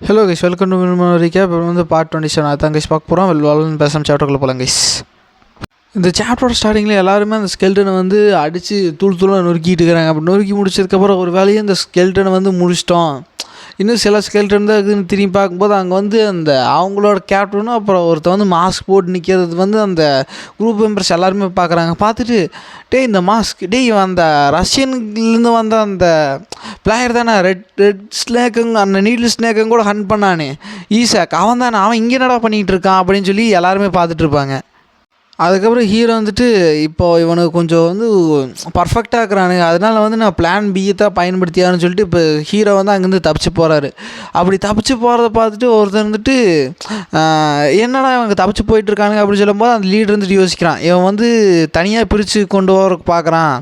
Hello guys welcome to recap இப்போ வந்து part twenty seven அதான் கைஸ் பார்க்க போகிறோம் வளர்ந்து பேசாம சாப்டர்க்குள்ள போகலாம் கைஸ் இந்த சாப்டரோட ஸ்டார்டிங்கில் எல்லாருமே அந்த ஸ்கெல்டனை வந்து அடித்து தூள் தூளாக நொறுக்கிட்டு இருக்கிறாங்க. அப்படி நொறுக்கி முடிச்சதுக்கப்புறம் ஒரு வேலையை இந்த ஸ்கெல்டனை வந்து முடிச்சிட்டோம் இன்னும் சில ஸ்கெல்டன் தான் இருக்குதுன்னு திரும்பி பார்க்கும்போது அங்கே வந்து அந்த அவங்களோட கேப்டனும் அப்புறம் ஒருத்தன் வந்து மாஸ்க் போட்டு நிற்கிறது வந்து அந்த குரூப் மெம்பர்ஸ் எல்லாருமே பார்க்குறாங்க. பார்த்துட்டு டேய் இந்த மாஸ்க் டேய் அந்த ரஷ்யன்லேருந்து வந்த அந்த பிளேயர் தானே ரெட் ரெட் ஸ்னேக்குங்க அந்த நீடில் ஸ்னேக்குங்க கூட ஹன் பண்ணானே. ஈசாக் அவன் தானே அவன் இங்கே என்னடா பண்ணிகிட்டு இருக்கான் அப்படின்னு சொல்லி எல்லாருமே பார்த்துட்ருப்பாங்க அதுக்கப்புறம் ஹீரோ வந்துட்டு இப்போ இவனுக்கு கொஞ்சம் வந்து பர்ஃபெக்டாக இருக்கிறானுங்க அதனால வந்து நான் பிளான் பியை தான் பயன்படுத்தியான்னு சொல்லிட்டு இப்போ ஹீரோ வந்து அங்கேருந்து தப்பிச்சு போகிறாரு அப்படி தப்பிச்சு போகிறத பார்த்துட்டு ஒருத்தர் வந்துட்டு என்னடா இவங்க தப்பிச்சு போயிட்டு இருக்கானுங்க அப்படின்னு சொல்லும்போது அந்த லீடர் வந்துட்டு யோசிக்கிறான். இவன் வந்து தனியாக பிரித்து கொண்டு போகிறதுக்கு பார்க்குறான்.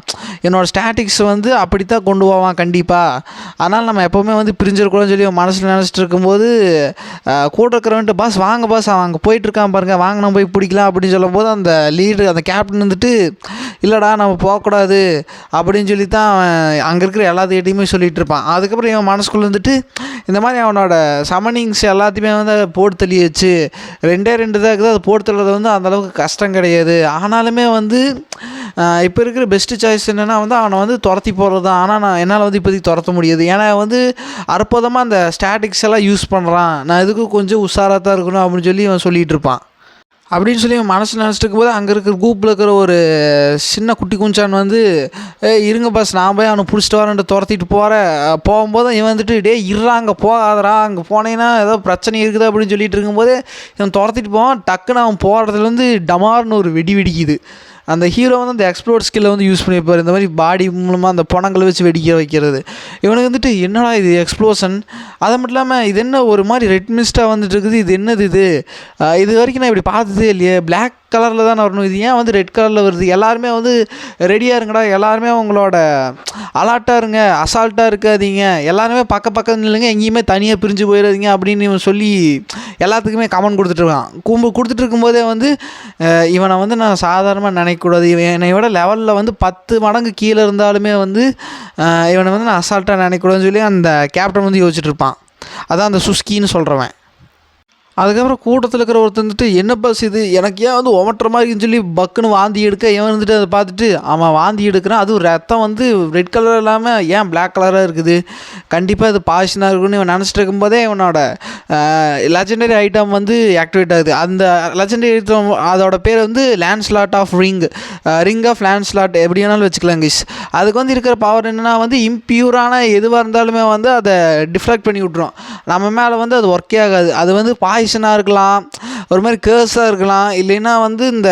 என்னோடய ஸ்டாட்டிக்ஸ் வந்து அப்படி தான் கொண்டு போவான் கண்டிப்பாக அதனால் நம்ம எப்போவுமே வந்து பிரிஞ்சிடக்கூடாதுன்னு சொல்லி மனசில் நினச்சிட்டு இருக்கும்போது கூட இருக்கிறவன்ட்டு பாஸ் வாங்க பாஸ் அவன் அங்கே போயிட்டுருக்கான் பாருங்கள் வாங்க நம்ம போய் பிடிக்கலாம் அப்படின்னு சொல்லும்போது அந்த லீடு அந்த கேப்டன் வந்துட்டு இல்லைடா நம்ம போகக்கூடாது அப்படின்னு சொல்லி தான் அவன் அங்கே இருக்கிற எல்லாத்துக்கிட்டையுமே சொல்லிகிட்டு இருப்பான். அதுக்கப்புறம் இவன் மனசுக்குள்ள வந்துட்டு இந்த மாதிரி அவனோட சமனிங்ஸ் எல்லாத்தையுமே வந்து போட்டு தள்ளியாச்சு. ரெண்டே ரெண்டு தான் இருக்குது அது போட்டு தள்ளுறது வந்து அந்தளவுக்கு கஷ்டம் கிடையாது. ஆனாலுமே வந்து இப்போ இருக்கிற பெஸ்ட்டு சாய்ஸ் என்னென்னா நான் வந்து அவனை வந்து துரத்தி போகிறது தான். ஆனால் நான் என்னால் வந்து இப்போதைக்கு துரத்த முடியாது. ஏன்னா வந்து அற்புதமாக அந்த ஸ்டாட்டிக்ஸ் எல்லாம் யூஸ் பண்ணுறான் நான் இதுக்கு கொஞ்சம் உஷாராக தான் இருக்கணும் அப்படின்னு சொல்லி அவன் சொல்லிகிட்டு இருப்பான். அப்படின்னு சொல்லி அவன் மனசில் நினச்சிட்டு இருக்கும்போது அங்கே இருக்கிற குரூப்பில் இருக்கிற ஒரு சின்ன குட்டி குஞ்சான் வந்து ஏ இருங்க பாஸ் நான் போய் அவனை பிடிச்சிட்டு வரேன்ட்டு துரத்திட்டு போகிறேன் போகும்போது இவன் வந்துட்டு டே இருறா அங்கே போகாதரா அங்கே போனேன்னா ஏதோ பிரச்சனை இருக்குது அப்படின்னு சொல்லிட்டு இருக்கும்போது இவன் துரத்திட்டு போவான். டக்குன்னு அவன் போகிறதுலேருந்து வந்து டமார்னு ஒரு வெடி வெடிக்குது. அந்த ஹீரோ வந்து அந்த எக்ஸ்ப்ளோர் ஸ்கில்லை வந்து யூஸ் பண்ணியிருப்பார். இந்த மாதிரி பாடி மூலமாக அந்த பணங்களை வச்சு வெடிக்க வைக்கிறது. இவனுக்கு வந்துட்டு என்னடா இது எக்ஸ்ப்ளோஷன் அது மட்டும் இல்லாமல் இது என்ன ஒரு மாதிரி ரெட்மிஸ்டாக வந்துட்டு இருக்குது? இது என்னது இது? இது வரைக்கும் நான் இப்படி பார்த்ததே இல்லையே. பிளாக் கலரில் தான் வரணும். இது ஏன் வந்து ரெட் கலரில் வருது? எல்லாருமே வந்து ரெடியாக இருங்கடா. எல்லாருமே உங்களோட அலாட்டாக இருங்க. அசால்ட்டாக இருக்காதீங்க. எல்லாருமே பக்க பக்கம் இல்லைங்க எங்கேயுமே தனியாக பிரிஞ்சு போயிடாதீங்க அப்படின்னு சொல்லி எல்லாத்துக்குமே கமெண்ட் கொடுத்துட்ருக்கான் கும்பு கொடுத்துட்டு இருக்கும்போதே வந்து இவனை வந்து நான் சாதாரணமாக நினைக்கக்கூடாது. இவன் என்னை விட லெவலில் வந்து பத்து மடங்கு கீழே இருந்தாலுமே வந்து இவனை வந்து நான் அசால்ட்டாக நினைக்கக்கூடாதுன்னு சொல்லி அந்த கேப்டன் வந்து யோசிச்சுட்டு இருப்பான். அதான் அந்த சுஸ்கின்னு சொல்கிறவன் அதுக்கப்புறம் கூட்டத்தில் இருக்கிற ஒருத்தர் வந்துட்டு என்ன பஸ் இது? எனக்கு ஏன் வந்து ஒமட்டுற மாதிரின்னு சொல்லி பக்குன்னு வாந்தி எடுக்க ஏன் வந்துட்டு அதை பார்த்துட்டு அவன் வாந்தி எடுக்கிறான். அதுவும் ரத்தம் வந்து ரெட் கலர் இல்லாமல் ஏன் பிளாக் கலராக இருக்குது? கண்டிப்பாக இது பாய்ச்சனாக இருக்குன்னு இவன் நினச்சிட்டு இருக்கும்போதே இவனோட லெஜண்டரி ஐட்டம் வந்து ஆக்டிவேட் ஆகுது. அந்த லெஜண்டரி ஐட்டம் அதோட பேர் வந்து land slot of ring ring of land slot எப்படி வேணாலும் வச்சுக்கலாம் கிஷ் அதுக்கு வந்து இருக்கிற பவர் என்னென்னா வந்து இம்பியூரான எதுவாக இருந்தாலுமே வந்து அதை டிஃப்ளெக்ட் பண்ணி விட்ரும் நம்ம மேலே வந்து அது ஒர்க்கே ஆகாது. அது வந்து பாய் பாய்சனாக இருக்கலாம். ஒரு மாதிரி கேர்ஸாக இருக்கலாம். இல்லைன்னா வந்து இந்த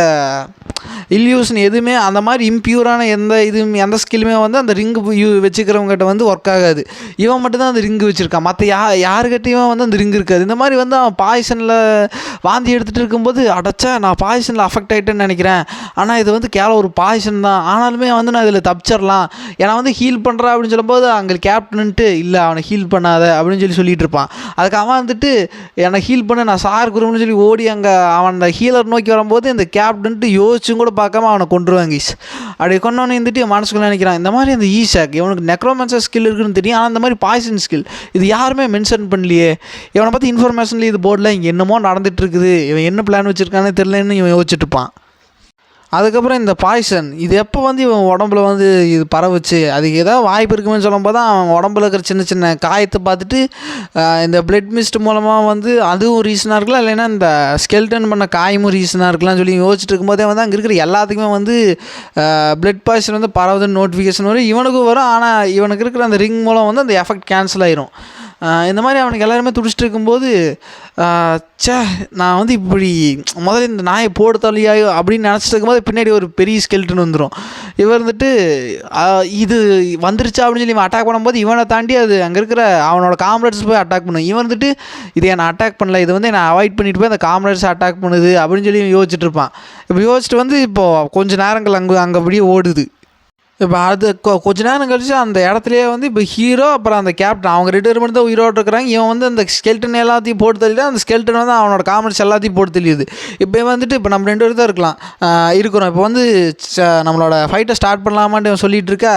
இல்யூஷன் எதுவுமே அந்த மாதிரி இம்பியூரான எந்த இதுவும் எந்த ஸ்கில்லுமே வந்து அந்த ரிங்கு யூ வச்சுக்கிறவங்ககிட்ட வந்து ஒர்க் ஆகாது. இவன் மட்டும்தான் அந்த ரிங்கு வச்சுருக்கான் மற்ற யா யாருக்கிட்டையும் வந்து அந்த ரிங்கு இருக்காது. இந்த மாதிரி வந்து அவன் பாய்சனில் வாந்தி எடுத்துகிட்டு இருக்கும்போது அடைச்சா நான் பாய்சனில் அஃபெக்ட் ஆகிட்டேன்னு நினைக்கிறேன். ஆனால் இது வந்து கேவலம் ஒரு பாய்சன் தான். ஆனாலுமே வந்து நான் இதில் தப்பிச்சிடலாம். ஏன்னா வந்து ஹீல் பண்ணுறா அப்படின்னு சொல்லும்போது அங்கே கேப்டன்ட்டு இல்லை அவனை ஹீல் பண்ணாத அப்படின்னு சொல்லி சொல்லிட்டு இருப்பான். அதுக்கு அவன் வந்துட்டு என்னை ஹீல் பண்ண நான் சார் குருன்னு சொல்லி ஓடி அங்கே அவன் அந்த ஹீலர் நோக்கி வரும்போது இந்த கேப்டன்ட்டு யோசிச்சும் கூட பார்க்காம அவனை கொண்டுருவாங்க ஈஸ் அப்படி கொண்டவனே இருந்துட்டு மனசுக்குள்ள நினைக்கிறான் இந்த மாதிரி அந்த ஈஷாக் இவனுக்கு நெக்ரோமென்சர் ஸ்கில் இருக்குன்னு தெரியும் ஆனால் அந்த மாதிரி பாய்சன் ஸ்கில் இது யாருமே மென்ஷன் பண்ணலையே. இவனை பற்றி இன்ஃபர்மேஷன்லேயே இது போர்டில் இங்கே என்னமோ நடந்துட்டு இருக்குது இவன் என்ன பிளான் வச்சுருக்கானே தெரிலன்னு இவன் யோசிச்சுட்டு இருப்பான். அதுக்கப்புறம் இந்த பாய்சன் இது எப்போ வந்து இவன் உடம்புல வந்து இது பரவுச்சு? அதுக்கு ஏதாவது வாய்ப்பு இருக்குமேனு சொல்லும்போது தான் அவன் உடம்புல இருக்கிற சின்ன சின்ன காயத்தை பார்த்துட்டு இந்த பிளட் மிஸ்ட் மூலமாக வந்து அதுவும் ரீசனாக இருக்கலாம் இல்லைன்னா இந்த ஸ்கெல்டன் பண்ண காயமும் ரீசனாக இருக்கலாம்னு சொல்லி யோசிச்சுட்டு இருக்கும்போதே வந்து அங்கே இருக்கிற எல்லாத்துக்குமே வந்து பிளட் பாய்சன் வந்து பரவுதுன்னு நோட்டிஃபிகேஷன் வரும். இவனுக்கும் வரும். ஆனால் இவனுக்கு இருக்கிற அந்த ரிங் மூலம் வந்து அந்த எஃபெக்ட் கேன்சல் ஆயிரும். இந்த மாதிரி அவனுக்கு எல்லாருமே துடிச்சிட்டு இருக்கும்போது சே நான் வந்து இப்படி முதல்ல இந்த நாயை போடு தள்ளியாயோ அப்படின்னு நினச்சிட்டு இருக்கும்போது பின்னாடி ஒரு பெரிய ஸ்கெல்ட்டுன்னு வந்துடும் இவர் வந்துட்டு இது வந்துருச்சா அப்படின்னு சொல்லி இவன் அட்டாக் பண்ணும்போது இவனை தாண்டி அது அங்கே இருக்கிற அவனோட காம்ரேட்ஸ் போய் அட்டாக் பண்ணும். இவன் வந்துட்டு இது என்னை அட்டாக் பண்ணல இது வந்து நான் அவாய்ட் பண்ணிட்டு போய் அந்த காம்ரேட்ஸ் அட்டாக் பண்ணுது அப்படின்னு சொல்லி யோசிச்சுட்டு இருப்பான். இப்போ யோசிச்சுட்டு வந்து இப்போது கொஞ்சம் நேரங்கள் அங்கே அங்கே அப்படியே ஓடுது. இப்போ அது கொ கொஞ்ச நேரம் கழிச்சு அந்த இடத்துலயே வந்து இப்போ ஹீரோ அப்புறம் அந்த கேப்டன் அவங்க ரிட்டையர்மெண்ட் தான் உயிரோடு இருக்கிறாங்க. இவன் வந்து அந்த ஸ்கெல்டன் எல்லாத்தையும் போட்டு தள்ளிட்டு அந்த ஸ்கெல்டன் வந்து அவனோட காமெண்ட்ஸ் எல்லாத்தையும் போட்டு தெளியுது இப்போ வந்துட்டு இப்போ நம்ம ரெண்டு பேரும் தான் இருக்கலாம். இருக்கிறோம். இப்போ வந்து ச- நம்மளோட ஃபைட்டை ஸ்டார்ட் பண்ணலாமான்ட்டு இவன் சொல்லிட்டு இருக்க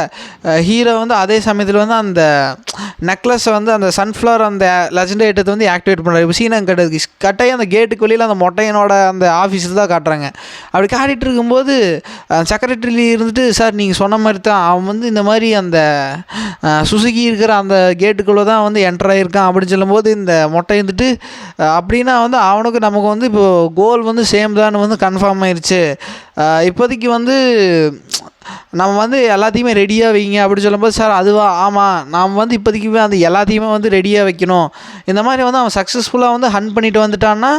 ஹீரோ வந்து அதே சமயத்தில் வந்து அந்த நெக்லஸை வந்து அந்த சன்ஃப்ளவர் அந்த லெஜண்ட் ஐட்டத்தை வந்து ஆக்டிவேட் பண்ணுறாரு இப்போ சீனம் கட்டுறது கட்டாயி அந்த கேட்டுக்கு வெளியில் அந்த மொட்டையனோட அந்த ஆஃபீஸில் தான் காட்டுறாங்க. அப்படி காட்டிகிட்டு இருக்கும்போது செக்ரட்டரி இருந்துட்டு சார் நீங்கள் சொன்ன மாதிரி அர்த்தம் அவன் வந்து இந்த மாதிரி அந்த சுசுகி இருக்கிற அந்த கேட்டுக்குள்ளே தான் வந்து என்டர் ஆகியிருக்கான் அப்படின்னு சொல்லும்போது இந்த மொட்டை இருந்துட்டு அப்படின்னா வந்து அவனுக்கு நமக்கு வந்து இப்போ கோல் வந்து சேம் தான் வந்து கன்ஃபார்ம் ஆயிடுச்சு இப்போதைக்கு வந்து நம்ம வந்து எல்லாத்தையுமே ரெடியாக வைங்க அப்படின்னு சொல்லும்போது சார் அதுவா? ஆமாம் நாம் வந்து இப்போதைக்குமே அந்த எல்லாத்தையுமே வந்து ரெடியாக வைக்கணும். இந்த மாதிரி வந்து அவன் சக்ஸஸ்ஃபுல்லாக வந்து ஹன் பண்ணிட்டு வந்துட்டான்னா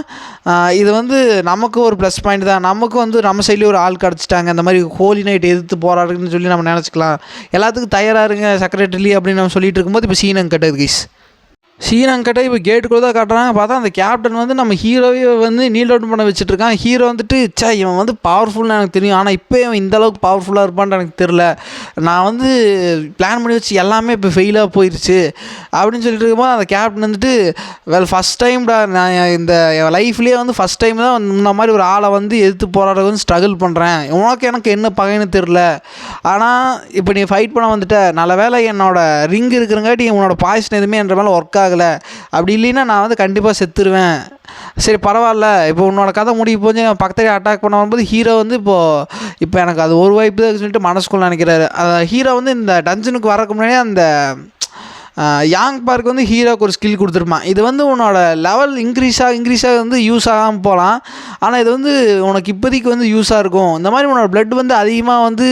இது வந்து நமக்கு ஒரு ப்ளஸ் பாயிண்ட் தான். நமக்கு வந்து நம்ம சைட்லேயும் ஒரு ஆள் கிடச்சிட்டாங்க. இந்த மாதிரி ஹோலி நைட் எதிர்த்து போராடுன்னு சொல்லி நம்ம நினச்சிக்கலாம். எல்லாத்துக்கும் தயாராக இருங்க செக்ரட்டரி அப்படின்னு நம்ம சொல்லிட்டு இருக்கும்போது இப்போ சீனங்க கட்டது கைஸ் சீனங்கிட்ட இப்போ கேட்டுக்குள்ளே தான் காட்டுறாங்க. பார்த்தா அந்த கேப்டன் வந்து நம்ம ஹீரோவே வந்து நீல் அவுட் பண்ண வச்சுட்ருக்கான் ஹீரோ வந்துட்டு சே இவன் வந்து பவர்ஃபுல்னு எனக்கு தெரியும். ஆனால் இப்போ இவன் இந்தளவுக்கு பவர்ஃபுல்லாக இருப்பான்னு எனக்கு தெரில நான் வந்து பிளான் பண்ணி வச்சு எல்லாமே இப்போ ஃபெயிலாக போயிடுச்சு அப்படின்னு சொல்லிட்டு இருக்கும்போது அந்த கேப்டன் வந்துட்டு வெல் ஃபஸ்ட் டைம்டா நான் இந்த என் லைஃப்லேயே வந்து ஃபஸ்ட் டைம் தான் முன்ன இந்த மாதிரி ஒரு ஆளை வந்து எதிர்த்து போராட வந்து ஸ்ட்ரகிள் பண்ணுறேன் உனக்கு எனக்கு என்ன பகைன்னு தெரில ஆனால் இப்போ நீ ஃபைட் பண்ண வந்துட்ட. நல்ல வேளை என்னோட ரிங் இருக்கிறங்காட்டி உன்னோட பாய்சன் எதுவுமே என்ற மேலே ஒர்க் ஆகலை. அப்படி இல்லைன்னா நான் வந்து கண்டிப்பாக செத்துருவேன். சரி பரவாயில்ல. இப்போ உன்னோட கதை முடிய போச்சு பக்கத்துலேயே அட்டாக் பண்ண வரும்போது ஹீரோ வந்து இப்போது இப்போ எனக்கு அது ஒரு வாய்ப்பு தான் சொல்லிட்டு மனசுக்குள்ள நினைக்கிறாரு. ஹீரோ வந்து இந்த டஞ்சனுக்கு வரக்கு முன்னாடியே அந்த யாங் பார்க் வந்து ஹீரோக்கு ஒரு ஸ்கில் கொடுத்துருப்பான். இது வந்து உன்னோட லெவல் இன்க்ரீஸாக இன்க்ரீஸாக வந்து யூஸ் ஆகாமல் போகலாம். ஆனால் இது வந்து உனக்கு இப்போதைக்கு வந்து யூஸாக இருக்கும். இந்த மாதிரி உன்னோட ப்ளட் வந்து அதிகமாக வந்து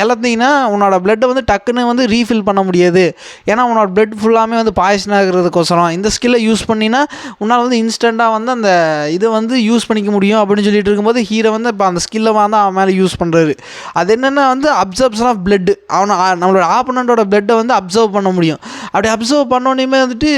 இழந்தீங்கன்னா உன்னோட blood வந்து டக்குன்னு வந்து ரீஃபில் பண்ண முடியாது. ஏன்னா உன்னோட ப்ளட் ஃபுல்லாமே வந்து பாய்சன் ஆகிறதுக்கோசரம். இந்த ஸ்கில்லை யூஸ் பண்ணினா உன்னால் வந்து இன்ஸ்டண்ட்டாக வந்து அந்த இதை வந்து யூஸ் பண்ணிக்க முடியும் அப்படின்னு சொல்லிட்டு இருக்கும்போது ஹீரோ வந்து இப்போ அந்த ஸ்கில்லை வந்து அவன் மேலே யூஸ் பண்ணுறாரு அது என்னென்னா வந்து அப்சர்ப்ஷன் ஆஃப் ப்ளட்டு அவனை நம்மளோட ஆப்பனண்ட்டோட ப்ளட்டை வந்து அப்சர்வ் பண்ண முடியும். அப்படி அப்சர்வ் பண்ணோன்னே வந்துட்டு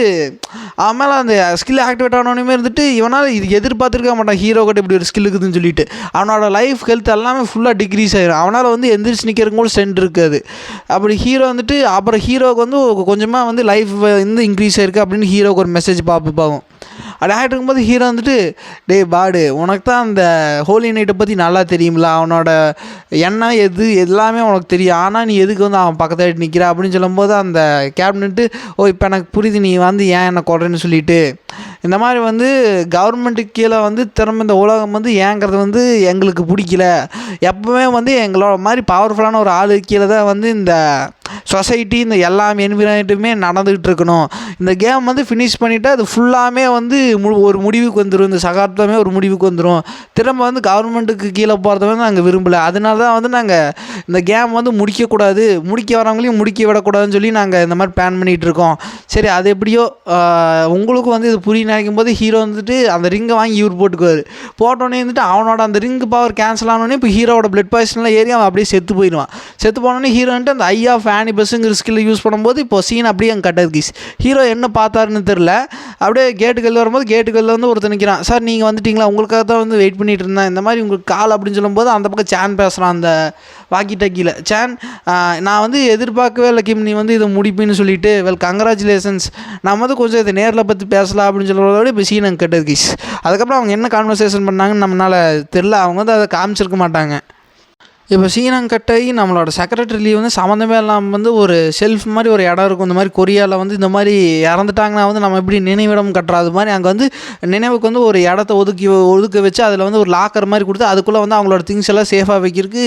அவன் மேலே அந்த ஸ்கில் ஆக்டிவேட் ஆனோடனே இருந்துட்டு இவனால் இது எதிர்பார்த்துருக்க மாட்டான். ஹீரோ கிட்ட இப்படி ஒரு ஸ்கில் இருக்குதுன்னு சொல்லிட்டு. அவனோட லைஃப் ஹெல்த் எல்லாமே ஃபுல்லாக டிக்ரீஸ் ஆகிடும் அவனால் வந்து எந்திரிச்சு நிற்கிறதுக்கு கூட ஸ்ட்ரென்த் இருக்காது. அப்படி ஹீரோ வந்துட்டு அப்புறம் ஹீரோவுக்கு வந்து கொஞ்சமாக வந்து லைஃப் வந்து இன்க்ரீஸ் ஆயிருக்கு அப்படின்னு ஹீரோவுக்கு ஒரு மெசேஜ் பார்ப்பு பார்க்கும் அப்படி இருக்கும்போது ஹீரோ வந்துட்டு டேய் பாடு உனக்கு தான் அந்த ஹோலி நைட்டை பற்றி நல்லா தெரியும்ல அவனோட எண்ணம் எது எல்லாமே உனக்கு தெரியும். ஆனால் நீ எதுக்கு வந்து அவன் பக்கத்தில் நிற்கிற அப்படின்னு சொல்லும்போது அந்த கேபினட்டு ஓ இப்போ எனக்கு புரியுது நீ வந்து ஏன் என்னை கொடுறேன்னு சொல்லிட்டு. இந்த மாதிரி வந்து கவர்மெண்ட்டுக்கு கீழே வந்து திரும்ப இந்த உலகம் வந்து ஏங்கிறது வந்து எங்களுக்கு பிடிக்கல. எப்பவுமே வந்து எங்களோட மாதிரி பவர்ஃபுல்லான ஒரு ஆளு கீழே தான் வந்து இந்த சொசைட்டி இந்த எல்லா என்விரான்மெண்ட்டுமே நடந்துகிட்டு இருக்கணும் இந்த கேம் வந்து ஃபினிஷ் பண்ணிவிட்டு அது ஃபுல்லாமே வந்து மு ஒரு முடிவுக்கு வந்துடும் இந்த சகாப்தமே ஒரு முடிவுக்கு வந்துடும் திரும்ப வந்து கவர்மெண்ட்டுக்கு கீழே போகிறத வந்து நாங்கள் விரும்பலை. அதனால தான் வந்து நாங்கள் இந்த கேம் வந்து முடிக்கக்கூடாது. முடிக்க வரவங்களையும் முடிக்க விடக்கூடாதுன்னு சொல்லி நாங்கள் இந்த மாதிரி பிளான் பண்ணிகிட்டு இருக்கோம் சரி அது எப்படியோ உங்களுக்கும் வந்து இது புரிய நினைக்கும் போது ஹீரோ வந்துட்டு அந்த ரிங்கை வாங்கி இவர் போட்டுக்குவார். போட்டோன்னே வந்துட்டு அவனோட அந்த ரிங் பவர் கேன்சல் ஆனோடனே இப்போ ஹீரோவோட பிளட் பாய்சன்லாம் ஏறி அவன் அப்படியே செத்து போயிடுவான். செத்து போனோடனே ஹீரோ வந்துட்டு அந்த ஐயா ஃபேனி பஸ்ஸுங்கிற ஸ்கில்லை யூஸ் பண்ணும்போது இப்போ சீன் அப்படியே அங்கே கட்டது கீஸ் ஹீரோ என்ன பார்த்தாருன்னு தெரில அப்படியே கேட்டுக்கல்ல வரும்போது கேட்டுக்கல்ல வந்து ஒருத்தர் நிற்கிறான் சார் நீங்கள் வந்துட்டீங்களா? உங்களுக்காக தான் வந்து வெயிட் பண்ணிட்டு இருந்தேன். இந்த மாதிரி உங்களுக்கு கால் அப்படின்னு சொல்லும்போது அந்த பக்கம் சேன் பேசுகிறான் அந்த வாக்கி டக்கியில் சேன் நான் வந்து எதிர்பார்க்கவே இல்லை கிம். நீ வந்து இதை முடிப்புன்னு சொல்லிட்டு வெல் கங்க்ராச்சுலேஷன்ஸ் நம்ம வந்து கொஞ்சம் இதை நேரில் பற்றி பேசலாம் அப்படின்னு சொல்கிறதோட இப்போ சீன் அங்கே கட்டது கீஸ் அதுக்கப்புறம் அவங்க என்ன கான்வர்சேஷன் பண்ணாங்கன்னு நம்மளால் தெரில அவங்க வந்து அதை காமிச்சிருக்க மாட்டாங்க. இப்போ சீனங்கட்டை நம்மளோட செக்ரட்டரி வந்து சம்மந்தமே இல்லாமல் வந்து ஒரு செல்ஃப் மாதிரி ஒரு இடம் இருக்கும். இந்த மாதிரி கொரியாவில் வந்து இந்த மாதிரி இறந்துட்டாங்கன்னா வந்து நம்ம எப்படி நினைவிடம் கட்டுறது? மாதிரி அங்கே வந்து நினைவுக்கு வந்து ஒரு இடத்த ஒதுக்கி ஒதுக்க வச்சு அதில் வந்து ஒரு லாக்கர் மாதிரி கொடுத்து அதுக்குள்ளே வந்து அவங்களோட திங்ஸ் எல்லாம் சேஃபாக வைக்கிறதுக்கு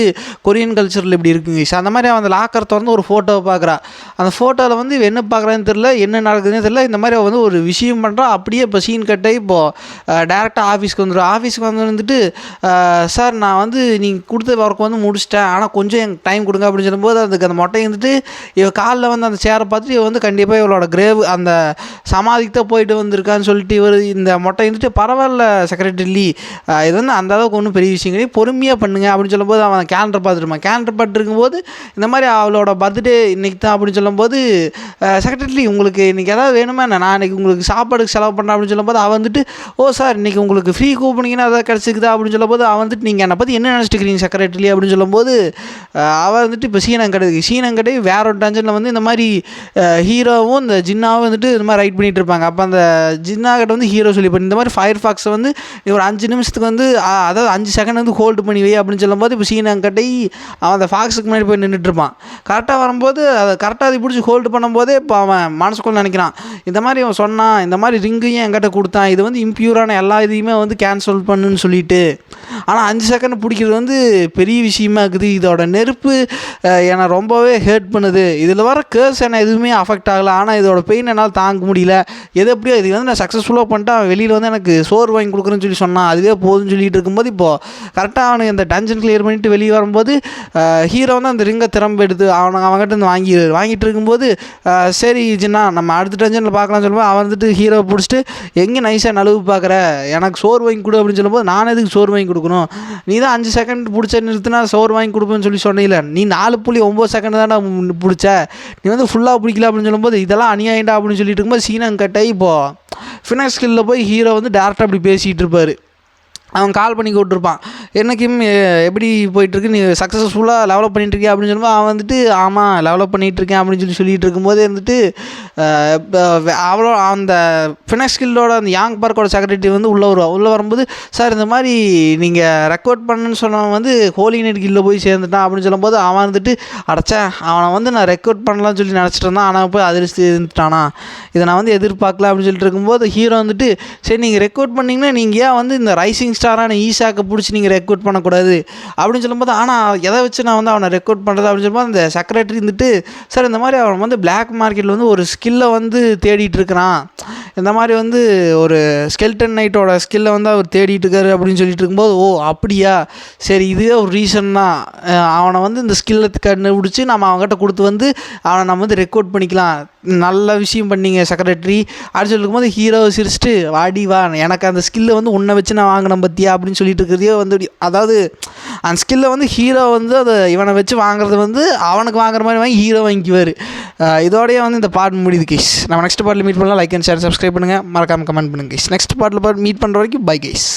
கொரியன் கல்ச்சரில் இப்படி இருக்குங்க. அந்த மாதிரி அந்த லாக்கர் திறந்து ஒரு ஃபோட்டோவை பார்க்குறா அந்த ஃபோட்டோவில் வந்து என்ன பார்க்குறான்னு தெரில என்ன நடக்குதுன்னு தெரில இந்த மாதிரி வந்து ஒரு விஷயம் பண்ணுறா அப்படியே இப்போ சீன் கட்டை இப்போது டேரெக்டாக ஆஃபீஸ்க்கு வந்துடும் ஆஃபீஸ்க்கு வந்து வந்துட்டு சார் நான் வந்து நீங்கள் கொடுத்த ஒர்க் வந்து முடிச்சிட்டேன். ஆனால் கொஞ்சம் எனக்கு டைம் கொடுங்க அப்படின்னு சொல்லும்போது அதுக்கு அந்த மொட்டை இருந்துட்டு இவ காலில் வந்து அந்த சேரை பார்த்துட்டு இவ வந்து கண்டிப்பாக இவளோட கிரேவ் அந்த சமாதிக்கு தான் போயிட்டு வந்திருக்கான்னு சொல்லிட்டு இவர் இந்த மொட்டை இருந்துட்டு பரவாயில்ல செக்ரட்டரி இது வந்து அந்த அளவுக்கு ஒன்றும் பெரிய விஷயம் கிடையாது. பொறுமையாக பண்ணுங்க அப்படின்னு சொல்லும்போது அவன் கேலண்டர் பார்த்துருப்பான் கேலண்டர் பார்த்துருக்கும்போது இந்த மாதிரி அவளோட பர்த்டே இன்றைக்கி தான் அப்படின்னு சொல்லும்போது செக்ரட்டரி உங்களுக்கு இன்றைக்கி ஏதாவது வேணுமா நான் இன்றைக்கி உங்களுக்கு சாப்பாடுக்கு செலவு பண்ணேன் அப்படின்னு சொல்லும்போது அவன் வந்துட்டு ஓ சார் இன்றைக்கி உங்களுக்கு ஃப்ரீ கூப்பினீங்கன்னா ஏதாவது கிடச்சிக்குதா அப்படின்னு சொல்லும்போது அவன் வந்துட்டு நீங்கள் என்னை பற்றி என்ன நினச்சிட்டு இருக்கிறீங்க செக்ரட்டரி அப்படின்னு சொல்லும்போது அவள் அவன் வந்துட்டு இப்போ சீனங்கடை சீனங்கடை வேற ஒரு டென்ஷனில் வந்து இந்த மாதிரி ஹீரோவும் இந்த ஜின்னாவும் வந்துட்டு இந்த மாதிரி ரைட் பண்ணிட்டு இருப்பாங்க. அப்போ அந்த ஜின்னா கிட்ட வந்து ஹீரோ சொல்லி பண்ணி இந்த மாதிரி ஃபயர் ஃபாக்ஸை வந்து ஒரு அஞ்சு நிமிஷத்துக்கு வந்து அதாவது அஞ்சு செகண்ட் வந்து ஹோல்டு பண்ணி வை அப்படின்னு சொல்லும்போது இப்போ சீனங்கடை அவன் அந்த ஃபாக்ஸுக்கு முன்னாடி போய் நின்றுட்டு இருப்பான். கரெக்டாக வரும்போது அதை கரெக்டாக அதை பிடிச்சி ஹோல்டு பண்ணும்போதே இப்போ அவன் மனசுக்குள்ள நினைக்கிறான். இந்த மாதிரி அவன் சொன்னான் இந்த மாதிரி ரிங்கையும் என்கிட்ட கொடுத்தான்? இது வந்து இம்ப்யூரான எல்லா இதையுமே வந்து கேன்சல் பண்ணுன்னு சொல்லிட்டு. ஆனால் அஞ்சு செகண்ட் பிடிக்கிறது வந்து பெரிய விஷயம் இருக்குது இதோட நெருப்பு என்னை ரொம்பவே ஹேர்ட் பண்ணுது. இதில் வர கேர்ஸ் என்ன எதுவுமே அஃபெக்ட் ஆகலை. ஆனால் இதோட பெயின் என்னால் தாங்க முடியல. எது எப்படியோ இது வந்து நான் சக்ஸஸ்ஃபுல்லாக பண்ணிட்டேன் அவன் வெளியில் வந்து எனக்கு சோறு வாங்கி கொடுக்குறேன்னு சொல்லி சொன்னான். அதுவே போதும்னு சொல்லிட்டு இருக்கும்போது இப்போது கரெக்டாக அவனுக்கு இந்த டஞ்சன் கிளியர் பண்ணிட்டு வெளியே வரும்போது ஹீரோ வந்து அந்த ரிங்கை திரும்ப எடுத்து அவனை அவங்ககிட்ட இருந்து வாங்கி வாங்கிட்டு இருக்கும்போது சரி ஜின்னா நம்ம அடுத்த டஞ்சனில் பார்க்கலாம்னு சொல்லும்போது அவன் வந்துட்டு ஹீரோ பிடிச்சிட்டு எங்கே நைஸாக நழுவு பார்க்குற? எனக்கு சோறு வாங்கி கொடு அப்படின்னு சொல்லும்போது நான் எதுக்கு சோறு வாங்கி கொடுக்கணும்? நீ தான் அஞ்சு செகண்ட் பிடிச்ச நிறுத்தினா சோறு வாங்கி கொடுப்பேன்னு சொல்லி சொன்னீல நீ நாலு புள்ளி ஒம்பது செகண்ட் தானே பிடிச்ச. நீ வந்து ஃபுல்லாக பிடிக்கல அப்படின்னு சொல்லும்போது இதெல்லாம் அநியாயண்டா அப்படின்னு சொல்லிட்டு இருக்கும்போது சீனம் கட்டை இப்போது ஃபினாக்ஸ் ஸ்கில்லில் போய் ஹீரோ வந்து டேரெக்டாக அப்படி பேசிகிட்டு இருப்பார். அவன் கால் பண்ணி கூப்பிட்டுருப்பான். என்ன கிம் எப்படி போயிட்டுருக்கு? நீ சக்ஸஸ்ஃபுல்லாக லெவலப் பண்ணிட்டுருக்கியா அப்படின்னு சொல்லும்போது அவன் வந்துட்டு ஆமாம் டெவலப் பண்ணிகிட்ருக்கேன் அப்படின்னு சொல்லி சொல்லிட்டு இருக்கும்போது வந்துட்டு அவ்வளோ அந்த ஃபினக்ஸ் ஸ்கில்லோட அந்த யாங் பார்க்கோட செக்ரட்டரி வந்து உள்ளே வருவா. உள்ளே வரும்போது சார் இந்த மாதிரி நீங்கள் ரெக்கார்ட் பண்ணுன்னு சொன்னவன் வந்து ஹோலி நைட் கில்ல போய் சேர்ந்துட்டான். அப்படின்னு சொல்லும்போது அவன் வந்துட்டு அடைச்சேன் அவனை வந்து நான் ரெக்கார்ட் பண்ணலாம்னு சொல்லி நினச்சிட்டு இருந்தான். ஆனால் போய் அதிர்ச்சி இருந்துட்டானா? இதை நான் வந்து எதிர்பார்க்கல. அப்படின்னு சொல்லிட்டு இருக்கும்போது ஹீரோ வந்துட்டு சரி நீங்கள் ரெக்கார்ட் பண்ணிங்கன்னா நீங்கள் ஏன் வந்து இந்த ரைசிங் ஸ்டாரான ஈஷாக்கை பிடிச்சி நீங்கள் ரெக்ரூட் பண்ணக்கூடாது அப்படின்னு சொல்லும்போது ஆனால் எதை வச்சு நான் வந்து அவனை ரெக்ரூட் பண்ணுறது அப்படின்னு சொல்லும்போது அந்த செக்ரட்டரி இருந்துட்டு சார் இந்த மாதிரி அவன் வந்து பிளாக் மார்க்கெட்டில் வந்து ஒரு ஸ்கில்லை வந்து தேடிட்டு இருக்கிறான். இந்த மாதிரி வந்து ஒரு ஸ்கெல்டன் நைட்டோட ஸ்கில்லை வந்து அவர் தேடிட்டு இருக்காரு அப்படின்னு சொல்லிட்டு இருக்கும்போது ஓ அப்படியா? சரி இதுவே ஒரு ரீசன் தான் அவனை வந்து இந்த ஸ்கில்லை கண்டுபிடிச்சி நம்ம அவங்ககிட்ட கொடுத்து வந்து அவனை நம்ம வந்து ரெக்கார்ட் பண்ணிக்கலாம். நல்ல விஷயம் பண்ணீங்க செக்ரட்டரி அப்படின்னு சொல்லிருக்கும்போது ஹீரோவை சிரிச்சிட்டு வாடி வா. எனக்கு அந்த ஸ்கில்லை வந்து உன்னை வச்சு நான் வாங்கினேன் பத்தியா? அப்படின்னு சொல்லிட்டு இருக்கிறதே வந்து அதாவது அந்த ஸ்கில்லை வந்து ஹீரோ வந்து அதை இவனை வச்சு வாங்குறது வந்து அவனுக்கு வாங்குற மாதிரி வாங்கி ஹீரோ வாங்கிக்குவார். இதோடய வந்து இந்த பாட் முடியுது கேஸ் நம்ம நெக்ஸ்ட் பாட்டில் மீட் பண்ணலாம். லைக் அண்ட் ஷேர் சப்ஸ்கிரைப் பண்ணுங்கள் மறக்காமல் கமெண்ட் பண்ணுங்க நெக்ஸ்ட் பாட்டில் பாட் மீட் பண்ணுற வரைக்கும் பை கைஸ்